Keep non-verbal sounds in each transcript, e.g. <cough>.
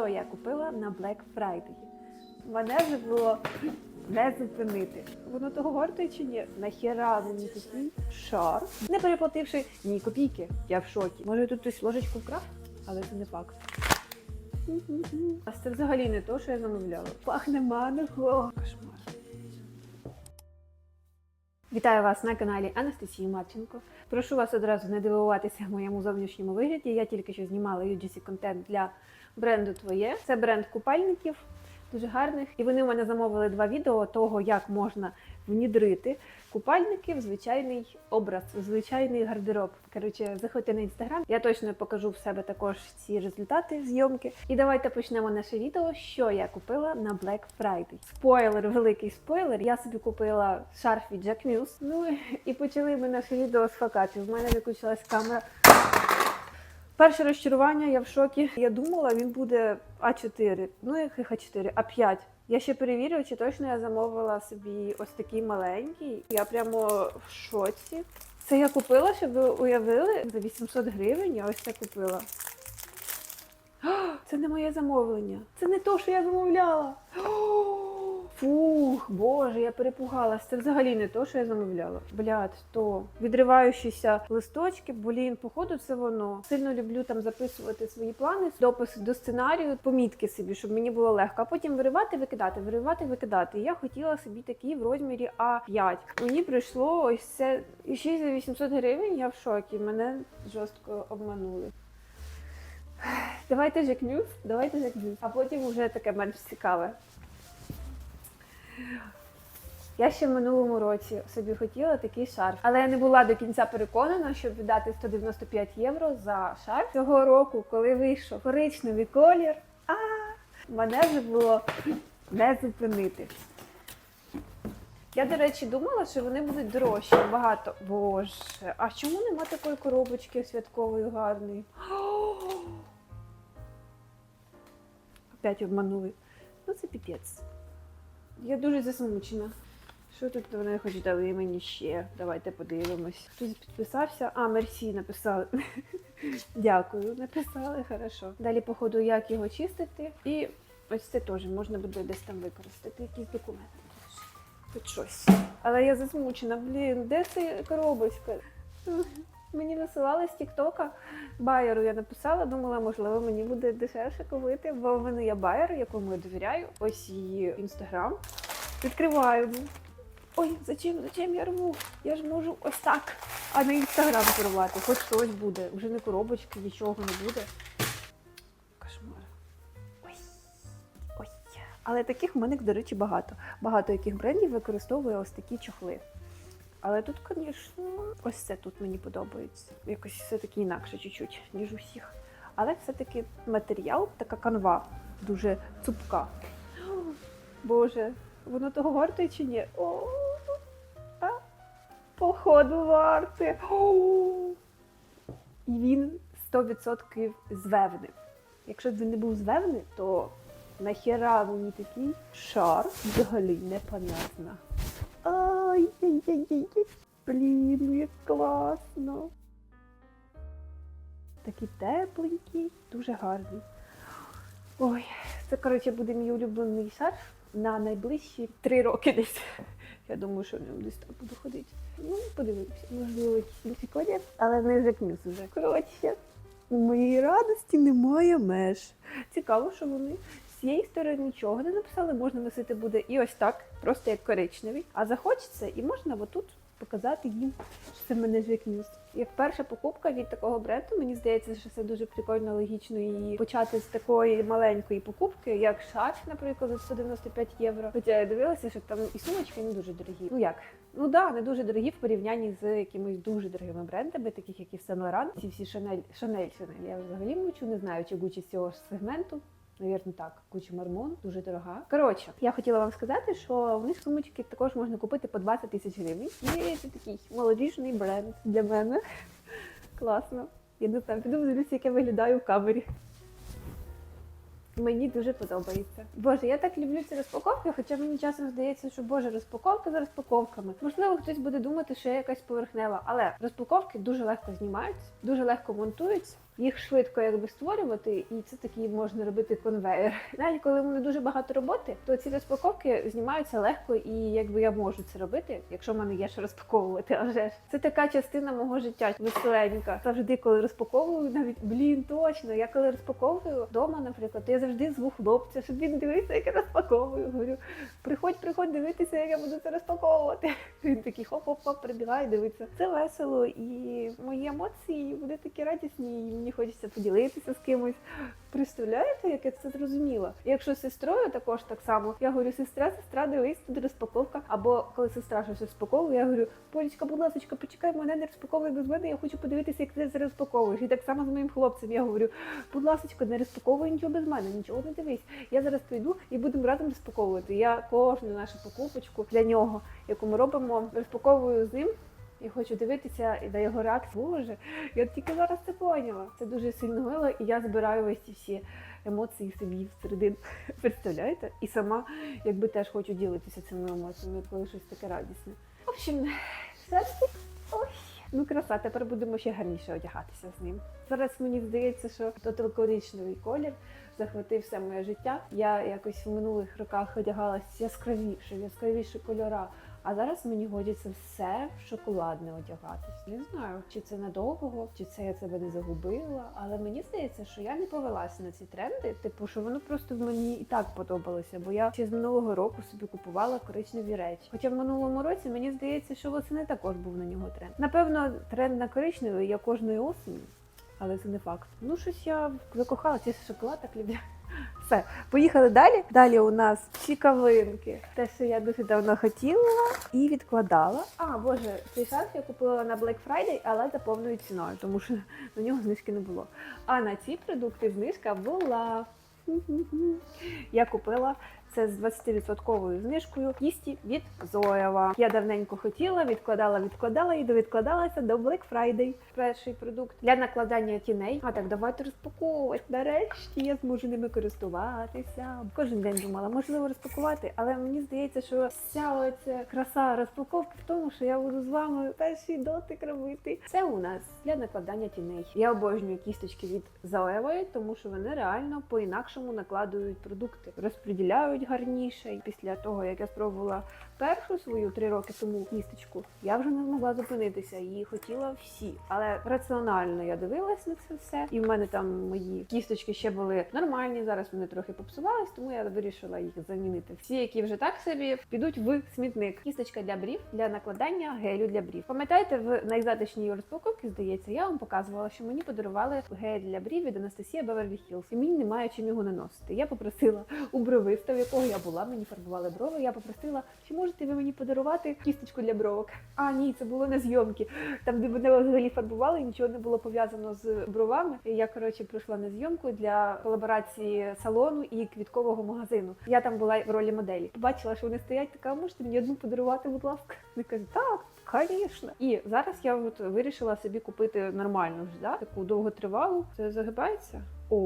що я купила на Black Friday. Мене вже було не зупинити. Воно того вартує чи ні? Нахіра мені такий шар, не переплативши ні копійки. Я в шокі. Може тут хтось ложечку вкрав, але це не факт. А це взагалі не то, що я замовляла. Пахне манико. Кошмар. Вітаю вас на каналі Анастасії Марченко. Прошу вас одразу не дивуватися моєму зовнішньому вигляді. Я тільки що знімала UGC контент для бренду Твоє. Це бренд купальників, дуже гарних. І вони у мене замовили два відео того, як можна внідрити купальники в звичайний образ, в звичайний гардероб. Коротше, заходьте на інстаграм. Я точно покажу в себе також ці результати зйомки. І давайте почнемо наше відео, що я купила на Black Friday. Спойлер, великий спойлер. Я собі купила шарф від Jack Muse. Ну і почали ми наше відео з факапів. У мене виключилась камера. Перше розчарування, я в шокі. Я думала, він буде А4. Ну, яких А4, А5. Я ще перевірю, чи точно я замовила собі ось такий маленький. Я прямо в шоці. Це я купила, щоб ви уявили, за 800 гривень я ось це купила. Це не моє замовлення. Це не то, що я замовляла. Фух, боже, я перепугалась. Це взагалі не то, що я замовляла. Блядь, то відриваючіся листочки, блін, походу, це воно. Сильно люблю там записувати свої плани, дописи до сценарію, помітки собі, щоб мені було легко. А потім виривати, викидати, виривати, викидати. І я хотіла собі такий в розмірі А5. Мені прийшло ось це і за 800 гривень. Я в шокі. Мене жорстко обманули. Давайте News, давайте Jack А потім вже таке менш цікаве. Я ще в минулому році собі хотіла такий шарф, але я не була до кінця переконана, щоб віддати 195 євро за шарф цього року, коли вийшов коричневий колір. А мене вже було не зупинити. Я, до речі, думала, що вони будуть дорожчі набагато. Боже, а чому нема такої коробочки святкової гарної? Опять обманули. Ну це піпець. Я дуже засмучена. Що тут вони хоч дали мені ще? Давайте подивимось. Хтось підписався. А, мерсі написали. <laughs> Дякую, написали, хорошо. Далі, походу, як його чистити. І ось це теж можна буде десь там використати. Якісь документи. Хоч щось. Але я засмучена. Блін, де ця коробочка? Мені насилали з Тіктока. Байеру я написала, думала, можливо, мені буде дешевше купити, бо в мене є байер, якому я довіряю. Ось її інстаграм. Відкриваю. Ой, зачем, зачем я рву? Я ж можу ось так, а не інстаграм порвати. Хоч щось буде. Вже не коробочки, нічого не буде. Кошмар. Ой. Ой. Але таких в мене, до речі, багато. Багато яких брендів використовує ось такі чохли. Але тут, звісно, ось це тут мені подобається. Якось все-таки інакше чуть-чуть, ніж у всіх. Але все-таки матеріал, така канва, дуже цупка. <gasps> Боже, воно того варте чи ні? О, а, походу варте. І він 100% звевний. Якщо б він не був звевний, то нахіра мені такий шар взагалі непонятно. Ай-яй-яй-яй. Блін, як класно. Такий тепленький, дуже гарний. Ой, це, коротше, буде мій улюблений шарф на найближчі три роки десь. Я думаю, що в ньому десь так буду ходити. Ну, подивимося, можливо, інший колір, але не жакнюс уже. Коротше, у моїй радості немає меж. Цікаво, що вони з цієї сторони нічого не написали, можна носити буде і ось так, просто як коричневий. А захочеться, і можна отут показати їм, що це мене News. Як перша покупка від такого бренду, мені здається, що це дуже прикольно, логічно і почати з такої маленької покупки, як шарф, наприклад, за 195 євро. Хоча я дивилася, що там і сумочки не дуже дорогі. Ну як? Ну да, не дуже дорогі в порівнянні з якимись дуже дорогими брендами, таких як і Saint Laurent, ці всі Chanel, Chanel, Chanel. Я взагалі мовчу, не знаю, чи Gucci з цього ж сегменту. Навірно, так, Gucci Marmon, дуже дорога. Коротше, я хотіла вам сказати, що в них сумочки також можна купити по 20 тисяч гривень. І це такий молодіжний бренд для мене. Класно. Я не знаю, піду подивлюся, як я виглядаю в камері. Мені дуже подобається. Боже, я так люблю ці розпаковки, хоча мені часом здається, що боже, розпаковка за розпаковками. Можливо, хтось буде думати, що я якась поверхнева, але розпаковки дуже легко знімаються, дуже легко монтуються. Їх швидко якби створювати, і це такий можна робити конвейер. <laughs> Навіть коли мене дуже багато роботи, то ці розпаковки знімаються легко, і якби я можу це робити, якщо в мене є що розпаковувати. А ж це така частина мого життя веселенька. Завжди, коли розпаковую, навіть блін, точно. Я коли розпаковую вдома, наприклад, то я завжди зву хлопця, щоб він дивився, як я розпаковую. Говорю, приходь, приходь дивитися, як я буду це розпаковувати. <laughs> Він такий хоп-хоп-хоп, прибігає, дивиться. Це весело, і мої емоції вони такі радісні, і мені хочеться поділитися з кимось. Представляєте, як я це зрозуміла? Якщо з сестрою також так само, я говорю, сестра, сестра, дивись, тут розпаковка. Або коли сестра щось розпаковує, я говорю, Полічка, будь ласка, почекай, мене не розпаковуй без мене, я хочу подивитися, як ти це розпаковуєш. І так само з моїм хлопцем. Я говорю, будь ласка, не розпаковуй нічого без мене, нічого не дивись. Я зараз прийду і будемо разом розпаковувати. Я кожну нашу покупочку для нього, яку ми робимо, розпаковую з ним. І хочу дивитися і на його реакцію. Боже, я тільки зараз це поняла. Це дуже сильно мило, і я збираю ось ці всі емоції собі всередину. <laughs> Представляєте? І сама якби теж хочу ділитися цими емоціями, коли щось таке радісне. В общем, зараз ой. Ну, краса, тепер будемо ще гарніше одягатися з ним. Зараз мені здається, що тоталкоричневий колір захватив все моє життя. Я якось в минулих роках одягалась яскравіше, в яскравіші кольора. А зараз мені годиться все в шоколадне одягатись. Не знаю, чи це надовго, чи це я себе не загубила. Але мені здається, що я не повелася на ці тренди. Типу, що воно просто мені і так подобалося, бо я ще з минулого року собі купувала коричневі речі. Хоча в минулому році мені здається, що восени також був на нього тренд. Напевно, тренд на коричневий я кожної осені, але це не факт. Ну щось я закохалася, шоколад так люблю. Все, поїхали далі. Далі у нас цікавинки. Те, що я дуже давно хотіла і відкладала. А, боже, цей шарф я купила на Black Friday, але за повною ціною, тому що <laughs> на нього знижки не було. А на ці продукти знижка була. <laughs> Я купила це з 20% знижкою кісті від Зоєва. Я давненько хотіла, відкладала, відкладала і довідкладалася до Black Friday. Перший продукт для накладання тіней. А так, давайте розпаковувати. Нарешті я зможу ними користуватися. Кожен день думала, можливо, розпакувати, але мені здається, що вся оця краса розпаковки в тому, що я буду з вами перший дотик робити. Це у нас для накладання тіней. Я обожнюю кісточки від Зоєвої, тому що вони реально по-інакшому накладують продукти, розподіляють гарніше. І після того, як я спробувала першу свою три роки тому кісточку, я вже не змогла зупинитися і хотіла всі. Але раціонально я дивилась на це все, і в мене там мої кісточки ще були нормальні. Зараз вони трохи попсувались, тому я вирішила їх замінити. Всі, які вже так собі підуть в смітник. Кісточка для брів для накладання гелю для брів. Пам'ятаєте, в найзатишній розпаковці, здається, я вам показувала, що мені подарували гель для брів від Анастасія Беверлі Хілс. І мені немає чим його наносити. Я попросила у бровиста, в якого я була, мені фарбували брови. Я попросила, чи можете ви мені подарувати кісточку для бровок? А ні, це було на зйомки. Там, де мене взагалі фарбували, нічого не було пов'язано з бровами. Я коротше прийшла на зйомку для колаборації салону і квіткового магазину. Я там була в ролі моделі. Побачила, що вони стоять, така, можете мені одну подарувати, будь ласка. Вони кажуть, так. Звісно. І зараз я от вирішила собі купити нормальну ж, да? таку довготривалу. Це загибається? О,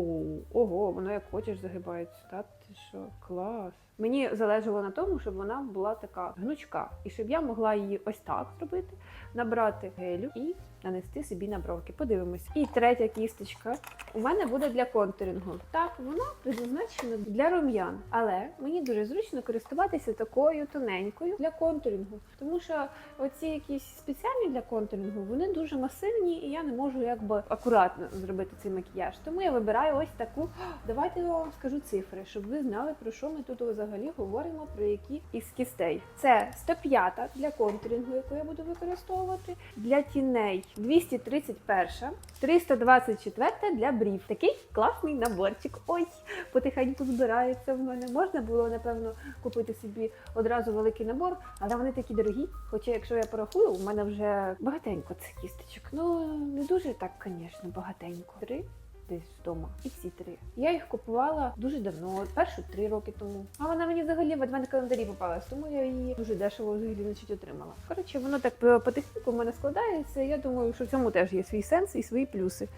ого, воно як хочеш загибається. Та ти що, клас. Мені залежало на тому, щоб вона була така гнучка, і щоб я могла її ось так зробити, набрати гелю і нанести собі на бровки. Подивимось. І третя кісточка у мене буде для контурингу. Так, вона призначена для рум'ян, але мені дуже зручно користуватися такою тоненькою для контурингу, тому що оці якісь спеціальні для контурингу, вони дуже масивні, і я не можу якби акуратно зробити цей макіяж. Тому я вибираю ось таку. Давайте я вам скажу цифри, щоб ви знали про що ми тут взагалі говоримо, про які із кістей. Це 105 для контурингу, яку я буду використовувати, для тіней 231, 324 для брів. Такий класний наборчик. Ой, потихеньку збирається в мене. Можна було, напевно, купити собі одразу великий набор, але вони такі дорогі. Хоча, якщо я порахую, у мене вже багатенько цих кісточок. Ну, не дуже так, звісно, багатенько. Три десь вдома. І всі три. Я їх купувала дуже давно, першу три роки тому. А вона мені взагалі в адвент календарі попалась, тому я її дуже дешево взагалі значить отримала. Коротше, воно так потихеньку в мене складається. Я думаю, що в цьому теж є свій сенс і свої плюси.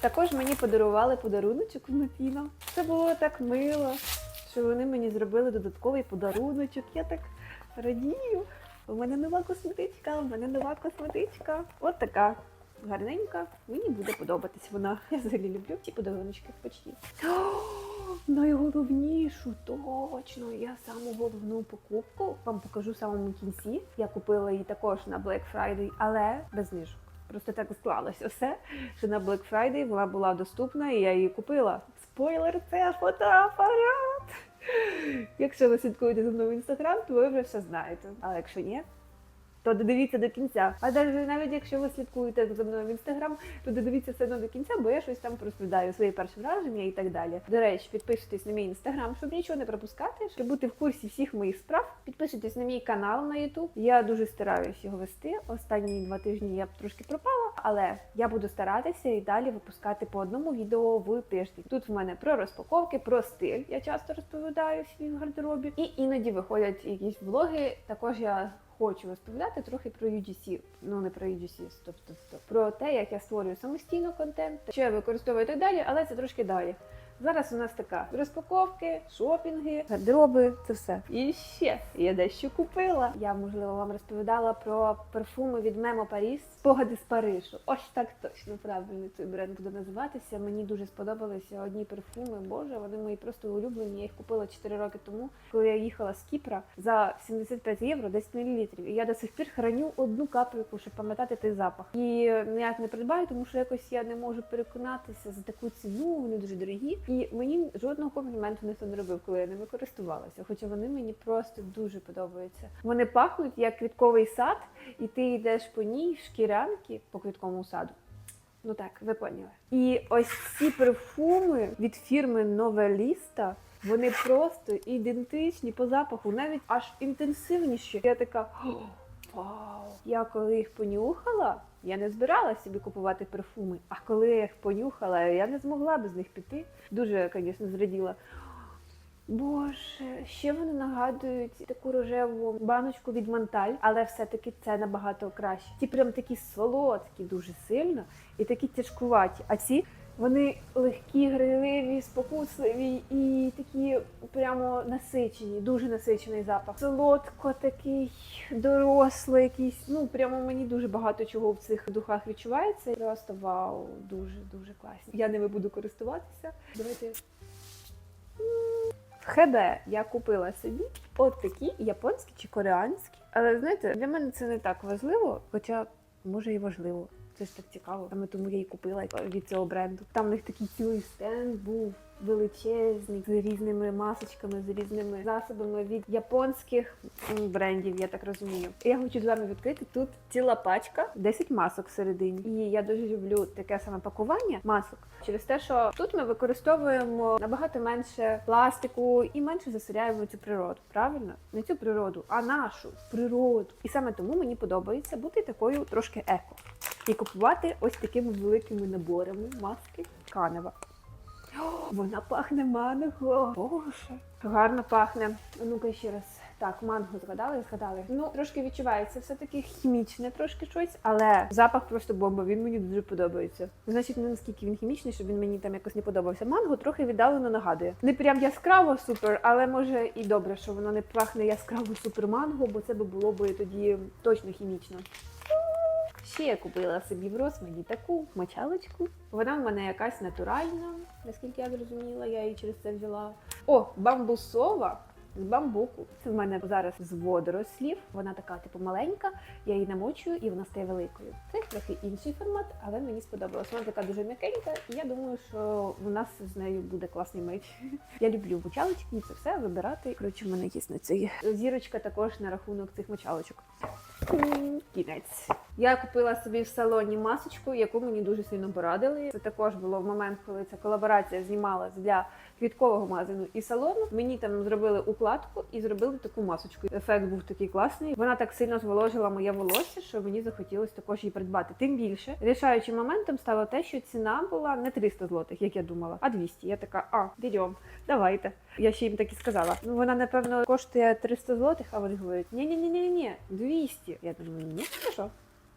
Також мені подарували подаруночок з Матіном. Це було так мило, що вони мені зробили додатковий подаруночок. Я так радію. У мене нова косметичка, у мене нова косметичка. От така. Гарненька. Мені буде подобатись вона. <laughs> Я взагалі люблю ці подаруночки почті. Найголовнішу, точно, я саму головну покупку вам покажу в самому кінці. Я купила її також на Black Friday, але без знижок. Просто так склалося все, що на Black Friday вона була доступна, і я її купила. Спойлер, це фотоапарат. Якщо ви слідкуєте за мною в інстаграм, то ви вже все знаєте. А якщо ні, то додивіться до кінця. А навіть, навіть якщо ви слідкуєте за мною в інстаграм, то додивіться все одно до кінця, бо я щось там розповідаю свої перші враження і так далі. До речі, підписуйтесь на мій інстаграм, щоб нічого не пропускати, щоб бути в курсі всіх моїх справ. Підписуйтесь на мій канал на YouTube. Я дуже стараюсь його вести. Останні два тижні я трошки пропала, але я буду старатися і далі випускати по одному відео в тиждень. Тут в мене про розпаковки, про стиль. Я часто розповідаю в гардеробі, і іноді виходять якісь влоги. Також я хочу розповідати трохи про UGC. Ну не про UGC, стоп. Про те, як я створюю самостійно контент, що я використовую і так далі, але це трошки далі. Зараз у нас така розпаковки, шопінги, гардероби, це все. І ще я дещо купила. Я можливо вам розповідала про парфуми від Мемо Паріс, спогади з Парижу. Ось так точно правильно цей бренд буде називатися. Мені дуже сподобалися одні парфуми. Боже, вони мої просто улюблені. Я їх купила 4 роки тому, коли я їхала з Кіпра за 75 євро, 10 мл. І я до сих пір храню одну капельку, щоб пам'ятати той запах. І ніяк не придбаю, тому що якось я не можу переконатися за таку ціну. Вони дуже дорогі. І мені жодного компліменту ніхто не робив, коли я ними користувалася. Хоча вони мені просто дуже подобаються. Вони пахнуть як квітковий сад, і ти йдеш по ній шкірянки по квітковому саду. Ну так, ви поняли. І ось ці парфуми від фірми Новеліста. Вони просто ідентичні по запаху, навіть аж інтенсивніші. Я така вау! Я коли їх понюхала, я не збиралася собі купувати парфуми. А коли я їх понюхала, я не змогла без них піти. Дуже, звісно, зраділа. Боже, ще вони нагадують таку рожеву баночку від Монталь, але все-таки це набагато краще. Ті прям такі солодкі, дуже сильно, і такі тяжкуваті. А ці вони легкі, грайливі, спокусливі і такі прямо насичені, дуже насичений запах. Солодко такий, дорослий якийсь. Ну прямо мені дуже багато чого в цих духах відчувається. Просто вау, дуже дуже класні. Я ними буду користуватися. Давайте. ХБ я купила собі от такі японські чи кореанські. Але знаєте, для мене це не так важливо, хоча може і важливо. Це ж так цікаво. Саме тому я і купила від цього бренду. Там в них такий цілий стенд був величезний з різними масочками, з різними засобами від японських брендів, я так розумію. Я хочу з вами відкрити тут ціла пачка, 10 масок всередині. І я дуже люблю таке саме пакування масок через те, що тут ми використовуємо набагато менше пластику і менше засоряємо цю природу. Правильно? Не цю природу, а нашу природу. І саме тому мені подобається бути такою трошки еко і купувати ось такими великими наборами маски Канева. Вона пахне манго. Боже, гарно пахне. Ну-ка ще раз. Так, манго згадали, згадали. Ну, трошки відчувається все-таки хімічне трошки щось, але запах просто бомба, він мені дуже подобається. Значить, не наскільки він хімічний, щоб він мені там якось не подобався. Манго трохи віддалено нагадує. Не прям яскраво супер, але може і добре, що воно не пахне яскраво супер манго, бо це би було б тоді точно хімічно. Ще я купила собі в розмірі таку мочалочку. Вона в мене якась натуральна, наскільки я зрозуміла, я її через це взяла. О, бамбусова з бамбуку. Це в мене зараз з водорослів. Вона така, типу, маленька. Я її намочую і вона стає великою. Це трохи інший формат, але мені сподобалось. Вона така дуже м'якенька, і я думаю, що у нас з нею буде класний меч. <laughs> Я люблю мочалочки, це все вибирати. Коротше, в мене є на це зірочка також на рахунок цих мочалочок. Кінець. Я купила собі в салоні масочку, яку мені дуже сильно порадили. Це також було в момент, коли ця колаборація знімалась для квіткового магазину і салону. Мені там зробили укладку і зробили таку масочку. Ефект був такий класний. Вона так сильно зволожила моє волосся, що мені захотілося також її придбати. Тим більше рішаючим моментом стало те, що ціна була не 300 злотих, як я думала, а 200. Я така, а берем, давайте. Я ще їм так і сказала. Ну вона напевно коштує 300 злотих, а вони говорять, ні ні ні ні ні 200. Я думаю, ні, хорошо.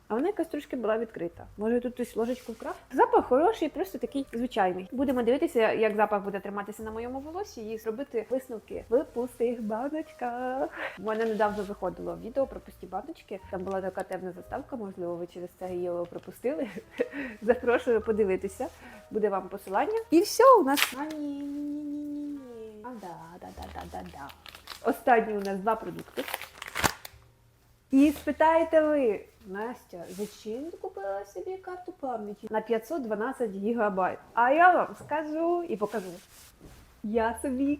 А вона якась трошки була відкрита. Може тут хтось ложечку вкрав? Запах хороший, просто такий звичайний. Будемо дивитися, як запах буде триматися на моєму волосі, і зробити висновки в пустих баночках. У мене недавно виходило відео про пусті баночки. Там була така темна заставка, можливо, ви через це її пропустили. <laughs> Запрошую подивитися. Буде вам посилання. І все, у нас. А, ні, ні, ні, ні, ні. А, да, да, да, да, да, да. Останні у нас два продукти. І спитаєте ви, Настя, зачем ти купила собі карту пам'яті на 512 гігабайт? А я вам скажу і покажу. Я собі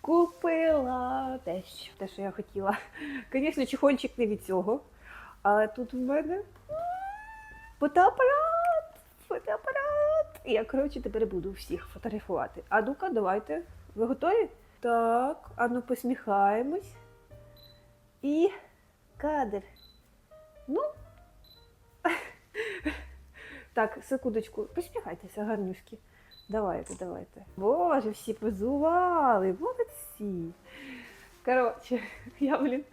купила те, що, те, що я хотіла. Звісно, чехольчик не від цього. Але тут в мене фотоапарат. Фотоапарат. Я, коротше, тепер буду всіх фотографувати. А ну-ка, давайте. Ви готові? Так, а ну посміхаємось. І кадр. Ну. Так, секундочку, посміхайтеся, гарнюшки. Давайте, давайте. Боже, всі позували, молодці. Коротше, <laughs> я, блін,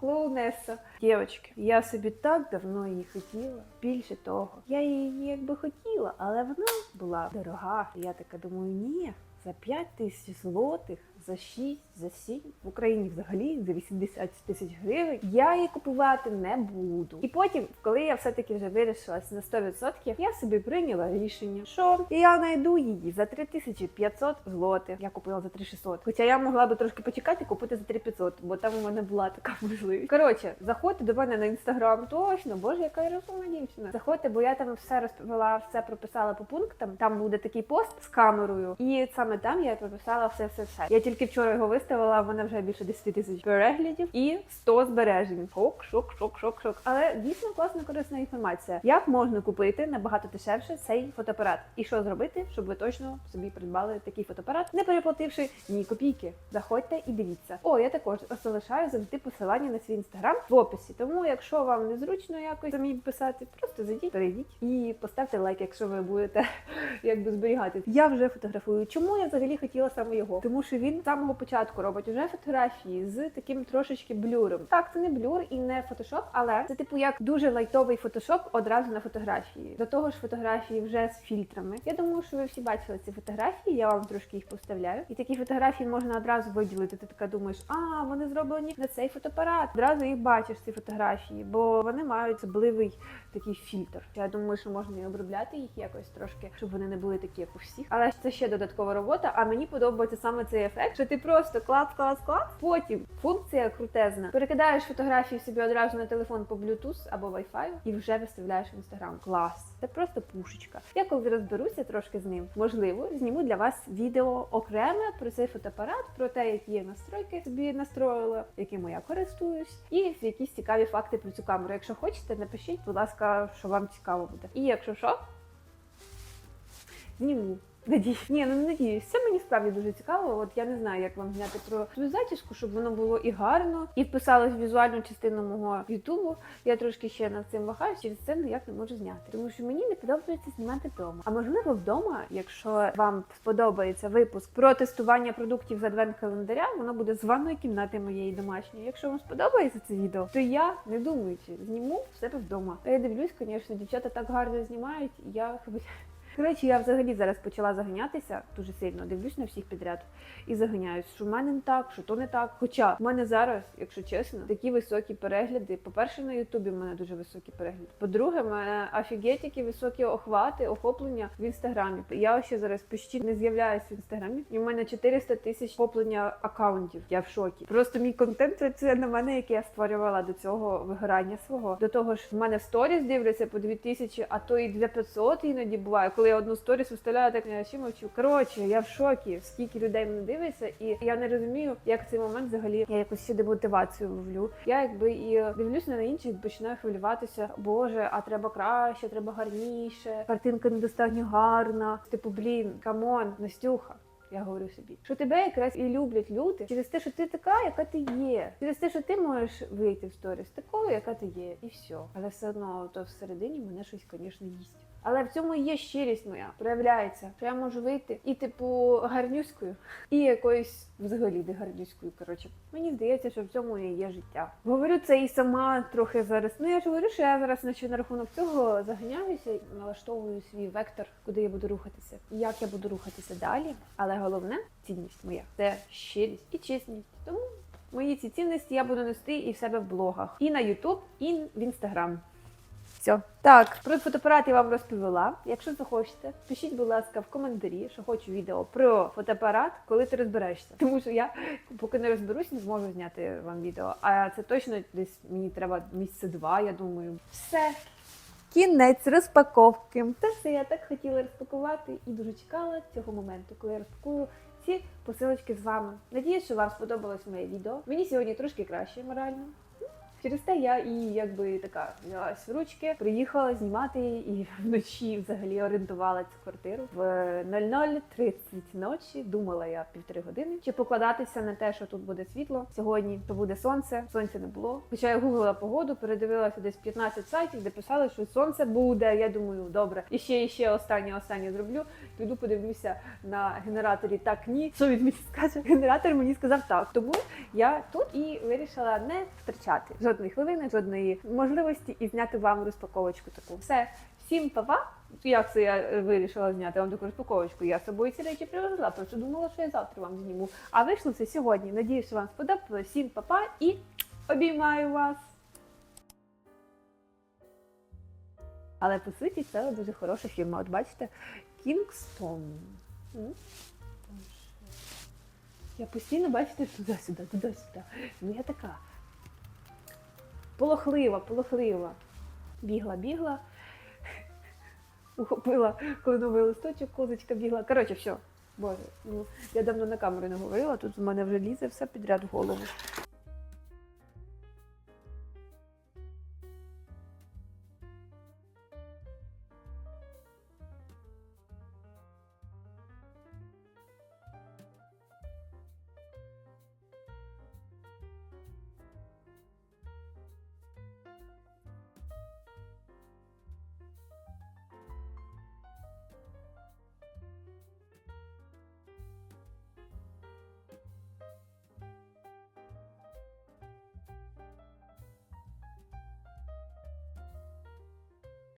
клоунеса. Дівчатки, я собі так давно її хотіла. Більше того, я її якби хотіла, але вона була дорога. Я така думаю, ні, за 5 тисяч злотих, за 6, за 7, в Україні взагалі за 80 тисяч гривень я її купувати не буду. І потім, коли я все-таки вже вирішилась на 100%, я собі прийняла рішення, що я знайду її за 3500 злотих. Я купила за 3600. Хоча я могла би трошки почекати і купити за 3500, бо там у мене була така <laughs> можливість. Коротше, заходьте до мене на інстаграм, точно, боже, яка я розумна дівчина. Заходьте, бо я там все розповіла, все прописала по пунктам. Там буде такий пост з камерою, і саме там я прописала все, все, все. Я тільки вчора його виставила. В мене вже більше 10 тисяч переглядів і 100 збережень. Шок, шок, шок, шок, шок. Але дійсно класна корисна інформація. Як можна купити набагато дешевше цей фотоапарат? І що зробити, щоб ви точно собі придбали такий фотоапарат, не переплативши ні копійки. Заходьте і дивіться. О, я також залишаю завжди посилання на свій інстаграм в описі. Тому, якщо вам незручно якось самі писати, просто зайдіть, перейдіть і поставте лайк, якщо ви будете <laughs> якби зберігати. Я вже фотографую. Чому я взагалі хотіла саме його? Тому що він самого початку робить уже фотографії з таким трошечки блюром. Так, це не блюр і не фотошоп, але це типу як дуже лайтовий фотошоп одразу на фотографії. До того ж, фотографії вже з фільтрами. Я думаю, що ви всі бачили ці фотографії. Я вам трошки їх поставляю. І такі фотографії можна одразу виділити. Ти така думаєш, а вони зроблені на цей фотоапарат. Одразу їх бачиш ці фотографії, бо вони мають особливий такий фільтр. Я думаю, що можна і обробляти їх якось трошки, щоб вони не були такі, як у всіх. Але це ще додаткова робота. А мені подобається саме цей ефект, що ти просто клац, клац, клац. Потім функція крутезна. Перекидаєш фотографії собі одразу на телефон по Bluetooth або Wi-Fi і вже виставляєш в інстаграм. Клас. Це просто пушечка. Я коли розберуся трошки з ним, можливо, зніму для вас відео окреме про цей фотоапарат, про те, які я настройки собі настроїла, якими я користуюсь, і якісь цікаві факти про цю камеру. Якщо хочете, напишіть, будь ласка, що вам цікаво буде. І якщо що, зніму. Надіюсь. Ні, ну не надіюсь. Це мені справді дуже цікаво. От я не знаю, як вам зняти про свою затяжку, щоб воно було і гарно, і вписалось в візуальну частину мого ютубу. Я трошки ще над цим вагаюсь, через це ніяк не можу зняти. Тому що мені не подобається знімати вдома. А можливо, вдома, якщо вам сподобається випуск про тестування продуктів з адвент календаря, воно буде з ванної кімнати моєї домашньої. Якщо вам сподобається це відео, то я не думаючи, зніму в себе вдома. Я дивлюсь, звісно, дівчата так гарно знімають. Я Коротше, я взагалі зараз почала заганятися дуже сильно, дивлюсь на всіх підряд і заганяюсь, що в мене не так, що то не так. Хоча в мене зараз, якщо чесно, такі високі перегляди. По-перше, на Ютубі в мене дуже високі перегляди. По-друге, в мене офігеть, які високі охвати, охоплення в інстаграмі. Я ще зараз почти не з'являюсь в інстаграмі, і в мене 400 тисяч охоплення акаунтів. Я в шокі. Просто мій контент працює на мене, який я створювала до цього вигорання свого. До того ж, в мене сторіс дивляться по 2000, а то і 2500 іноді буває, коли я одну сторіс виставляю, так я ще мовчу. Коротше, я в шокі, скільки людей мене дивиться, і я не розумію, як цей момент взагалі я якусь ще демотивацію ловлю. Я якби і дивлюся на інших, починаю хвилюватися. Боже, а треба краще, треба гарніше. Картинка недостатньо гарна. Типу, блін, камон, Настюха. Я говорю собі, що тебе якраз і люблять люди через те, що ти така, яка ти є, через те, що ти можеш вийти в сторіс такою, яка ти є, і все. Але все одно то всередині мене щось, звісно, їсть. Але в цьому є щирість моя, проявляється, що я можу вийти і, типу, гарнюською, і якоюсь взагалі не гарнюською. Коротше, мені здається, що в цьому і є життя. Говорю це і сама трохи зараз. Ну я ж говорю, що я зараз наче на рахунок цього заганяюся, і налаштовую свій вектор, куди я буду рухатися, і як я буду рухатися далі. Але головне цінність моя це щирість і чесність. Тому мої ці цінності я буду нести і в себе в блогах, і на Ютуб, і в Інстаграм. Все. Так, про фотоапарат я вам розповіла. Якщо захочете, пишіть, будь ласка, в коментарі, що хочу відео про фотоапарат, коли ти розберешся. Тому що я поки не розберусь, не зможу зняти вам відео. А це точно десь мені треба місяця два, я думаю. Все. Кінець розпаковки. Та все я так хотіла розпакувати і дуже чекала цього моменту, коли я розпакую ці посилочки з вами. Надіюсь, що вам сподобалось моє відео. Мені сьогодні трошки краще морально. Через те я і якби така взялась в ручки, приїхала знімати і <laughs> вночі взагалі орендувала цю квартиру в 00.30 ночі. Думала я півтори години, чи покладатися на те, що тут буде світло сьогодні, що буде сонце. Сонця не було. Хоча я гуглила погоду, передивилася десь 15 сайтів, де писали, що сонце буде. Я думаю, добре, і ще і ще останнє останнє зроблю. Піду подивлюся на генераторі. Так ні, що він мені скаже? Генератор мені сказав так. Тому я тут і вирішила не втрачати жодної хвилини, жодної можливості і зняти вам розпаковочку таку. Все, всім па-па. Як це я е, вирішила зняти вам таку розпаковочку? Я з собою ці речі привезла, просто думала, що я завтра вам зніму. А вийшло це сьогодні. Надіюсь, що вам сподобалось. Всім па-па і обіймаю вас. Але по суті це дуже хороша фірма. От бачите. М? Я постійно, бачите, туди-сюди, туди-сюди. Ну я така. Полохлива, полохлива. Бігла, бігла. Ухопила кленовий листочок, козочка бігла. Коротше, все. Боже, ну я давно на камеру не говорила, тут в мене вже лізе все підряд в голову.